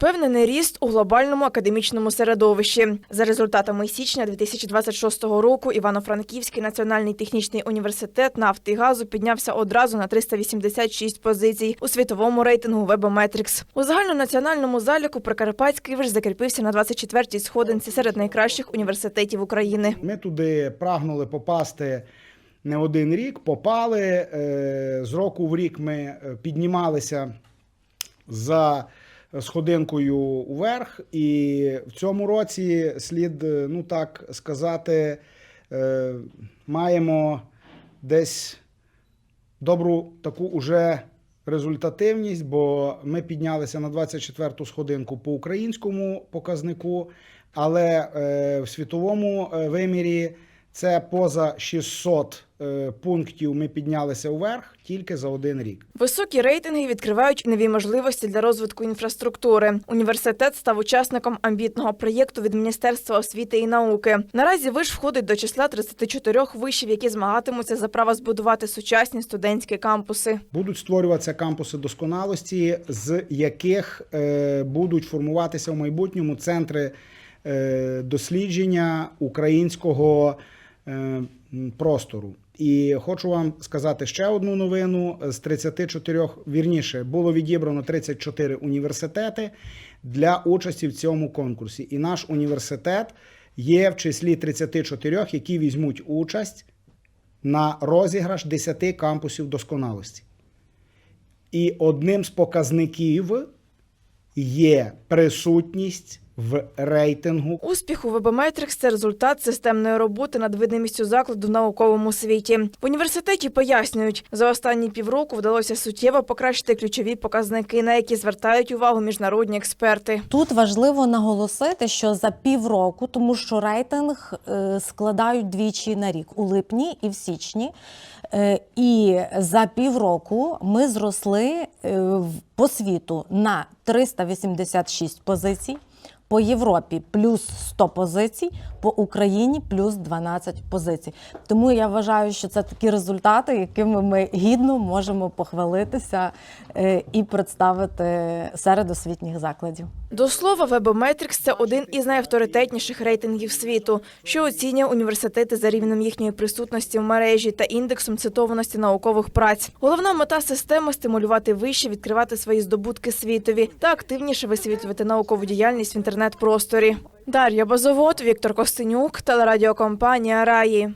Впевнений ріст у глобальному академічному середовищі. За результатами січня 2026 року Івано-Франківський національний технічний університет нафти і газу піднявся одразу на 386 позицій у світовому рейтингу Webometrics. У загальнонаціональному заліку Прикарпатський виш закріпився на 24-й сходинці серед найкращих університетів України. Ми туди прагнули попасти не один рік, попали. Е, З року в рік ми е, піднімалися за сходинкою уверх, і в цьому році слід, е, ну так сказати, е, маємо десь добру таку уже результативність, бо ми піднялися на 24-ту сходинку по українському показнику, але е, в світовому вимірі це поза 600 е, пунктів ми піднялися вверх тільки за один рік. Високі рейтинги відкривають нові можливості для розвитку інфраструктури. Університет став учасником амбітного проєкту від Міністерства освіти і науки. Наразі виш входить до числа 34 вишів, які змагатимуться за право збудувати сучасні студентські кампуси. Будуть створюватися кампуси досконалості, з яких е, будуть формуватися в майбутньому центри е, дослідження українського простору. І хочу вам сказати ще одну новину: з 34, вірніше, було відібрано 34 університети для участі в цьому конкурсі. І наш університет є в числі 34, які візьмуть участь на розіграш 10 кампусів досконалості. І одним з показників є присутність в рейтингу Успіх у Webometrics –– це результат системної роботи над видимістю закладу в науковому світі. В університеті пояснюють, за останні півроку вдалося суттєво покращити ключові показники, на які звертають увагу міжнародні експерти. Тут важливо наголосити, що за півроку, тому що рейтинг е, складають двічі на рік у липні і в січні. Е, І за півроку ми зросли е, в- по світу на 386 позицій. По Європі плюс 100 позицій, по Україні плюс 12 позицій. Тому я вважаю, що це такі результати, якими ми гідно можемо похвалитися е, і представити серед освітніх закладів. До слова, Webometrics – це один із найавторитетніших рейтингів світу, що оцінює університети за рівнем їхньої присутності в мережі та індексом цитованості наукових праць. Головна мета системи – стимулювати вище, відкривати свої здобутки світові та активніше висвітлювати наукову діяльність в інтернет-просторі. Дар'я Базовод, Віктор Костенюк, телерадіокомпанія Раї.